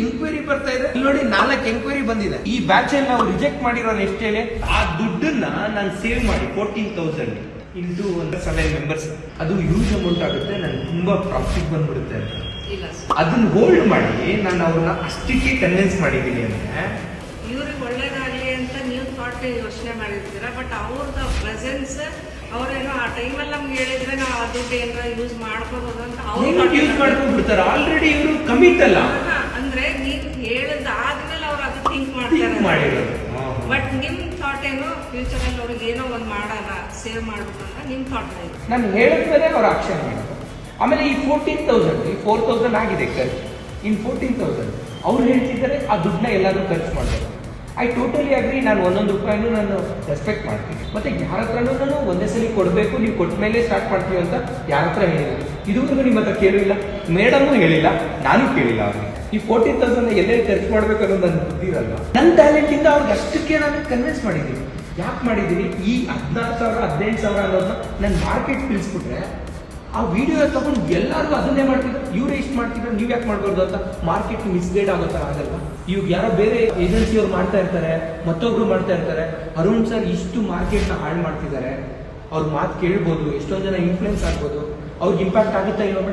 Enquiry ಬರ್ತಾ ಇದೆ. ಇಲ್ಲಿ ನೋಡಿ ನಾಲ್ಕು ಎಂಕ್ವೈರಿ ಬಂದಿದೆ. ಈ ಬ್ಯಾಚ್ ಅಲ್ಲಿ ನಾವು ರಿಜೆಕ್ಟ್ ಮಾಡಿರೋ ಎಷ್ಟು ಆ ದುಡ್ಡನ್ನ ನಾನು ಸೇವ್ ಮಾಡಿ ಫೋರ್ಟೀನ್ ತೌಸಂಡ್ ಇಂಟು ಒಂದು ಸೆವೆನ್ ಮೆಂಬರ್ಸ್ ಅದು ಯೂಸ್ ಅಮೌಂಟ್ ಆಗುತ್ತೆ ನನ್ಗೆ ತುಂಬಾ ಪ್ರಾಫಿಟ್ ಬಂದ್ಬಿಡುತ್ತೆ ಅಂತ. ಅದನ್ನ ಹೋಲ್ಡ್ ಮಾಡಿ ನಾನು ಅವ್ರನ್ನ ಅಷ್ಟಕ್ಕೆ ಕನ್ವಿನ್ಸ್ ಮಾಡಿದ್ದೀನಿ ಅಂದ್ರೆ ಇವ್ರಿಗೆ ಒಳ್ಳೇದಾಗ್ಲಿ ಅಂತ ನೀವು ಥಾಟ್ ಯೋಚನೆ ಮಾಡಿರ್ತೀರ ಬಟ್ ಅವ್ರದ್ದು ಪ್ರೆಸೆನ್ಸ್ ಅವ್ರೇನೋ ಆ ಟೈಮಲ್ಲಿ ನಮ್ಗೆ ಹೇಳಿದ್ರೆ ನಾವು ಆ ದುಡ್ಡು ಏನಾರ ಯೂಸ್ ಮಾಡ್ಕೋಬೋದು ಅಂತ ಅವ್ರು ಯೂಸ್ ಮಾಡ್ಕೊಂಡ್ಬಿಡ್ತಾರೆ. ಆಲ್ರೆಡಿ ಇವರು ಕಮಿಟ್ ಅಲ್ಲ. ಹೇಳಿದ ಆದ್ಮೇಲೆ ಅವ್ರು ಅದು ಥಿಂಕ್ ಮಾಡ್ತಾರೆ. ಬಟ್ ನಿಮ್ ಥಾಟ್ ಏನು? ಫ್ಯೂಚರ್ ಅಲ್ಲಿ ಅವ್ರಿಗೆ ಏನೋ ಒಂದು ಮಾಡೋಣ ಸೇವ್ ಮಾಡ್ಬೇಕು ಅಂತ ನಿಮ್ ಥಾಟ್ ಇದೆ. ನಾನು ಹೇಳಿದ್ಮೇಲೆ ಅವ್ರು ಆಕ್ಷನ್ ಮಾಡೋದು ಆಮೇಲೆ ಈ ಫೋರ್ಟೀನ್ ತೌಸಂಡ್ ಈ ಫೋರ್ ತೌಸಂಡ್ ಆಗಿದೆ ಖರ್ಚು. ಇನ್ ಫೋರ್ಟೀನ್ ತೌಸಂಡ್ ಅವ್ರು ಹೇಳ್ತಿದ್ದಾರೆ ಆ ದುಡ್ಡನ್ನ ಎಲ್ಲಾದರೂ ಖರ್ಚು ಮಾಡಬೇಕು ಐ ಟೋಟಲಿ ಅಗ್ರಿ ನಾನು ಒಂದೊಂದು ರೂಪಾಯಿನೂ ನಾನು ರೆಸ್ಪೆಕ್ಟ್ ಮಾಡ್ತೀನಿ. ಮತ್ತೆ ಯಾರ ಹತ್ರನೂ ನಾನು ಒಂದೇ ಸಲ ಕೊಡಬೇಕು ನೀವು ಕೊಟ್ಟ ಮೇಲೆ ಸ್ಟಾರ್ಟ್ ಮಾಡ್ತೀವಿ ಅಂತ ಯಾರ ಹತ್ರ ಹೇಳಿಲ್ಲ. ಇದುವರೆಗೂ ನಿಮ್ಮ ಹತ್ರ ಕೇಳಿಲ್ಲ, ಮೇಡಮು ಹೇಳಿಲ್ಲ, ನಾನು ಕೇಳಿಲ್ಲ ಅವ್ರಿಗೆ. ಈ ಫೋರ್ಟೀನ್ ತೌಸಂಡ್ ಎಲ್ಲೆಲ್ಲಿ ಖರ್ಚು ಮಾಡ್ಬೇಕು ಅನ್ನೋದು ನನ್ನ ಬುದ್ಧಿರಲ್ಲ ನನ್ನ ಟ್ಯಾಲೆಂಟ್ ಇಂದ ಅವ್ರಿಗೆ ಅಷ್ಟಕ್ಕೆ ನಾನು ಕನ್ವಿನ್ಸ್ ಮಾಡಿದ್ದೀನಿ. ಯಾಕೆ ಮಾಡಿದ್ದೀನಿ? ಈ ಹದಿನಾರು ಸಾವಿರ, ಹದಿನೆಂಟು ಸಾವಿರ ಅನ್ನೋದನ್ನ ನಾನು ಮಾರ್ಕೆಟ್ ತಿಳಿಸ್ಬಿಟ್ರೆ, ಆ ವಿಡಿಯೋ ತಗೊಂಡು ಎಲ್ಲರಿಗೂ ಅದನ್ನೇ ಮಾಡ್ತಿದ್ರು. ಇವ್ರು ಎಷ್ಟು ಮಾಡ್ತಿದ್ರು, ನೀವು ಯಾಕೆ ಮಾಡ್ಬಾರ್ದು ಅಂತ ಮಾರ್ಕೆಟ್ ಮಿಸ್ಗೈಡ್ ಆಗೋ ಥರ ಆಗಲ್ಲ ಇವಾಗ ಯಾರೋ ಬೇರೆ ಏಜೆನ್ಸಿಯವ್ರು ಮಾಡ್ತಾ ಇರ್ತಾರೆ, ಮತ್ತೊಬ್ರು ಮಾಡ್ತಾ ಇರ್ತಾರೆ. ಅರುಣ್ ಸರ್ ಇಷ್ಟು ಮಾರ್ಕೆಟ್ನ ಹಾಳು ಮಾಡ್ತಿದ್ದಾರೆ. ಅವ್ರ ಮಾತು ಕೇಳ್ಬೋದು ಎಷ್ಟೊಂದು ಜನ ಇನ್ಫ್ಲೂಯೆನ್ಸ್ ಆಗ್ಬೋದು ಅವ್ರಿಗೆ ಇಂಪ್ಯಾಕ್ಟ್ ಆಗುತ್ತಾ ಇಲ್ಲ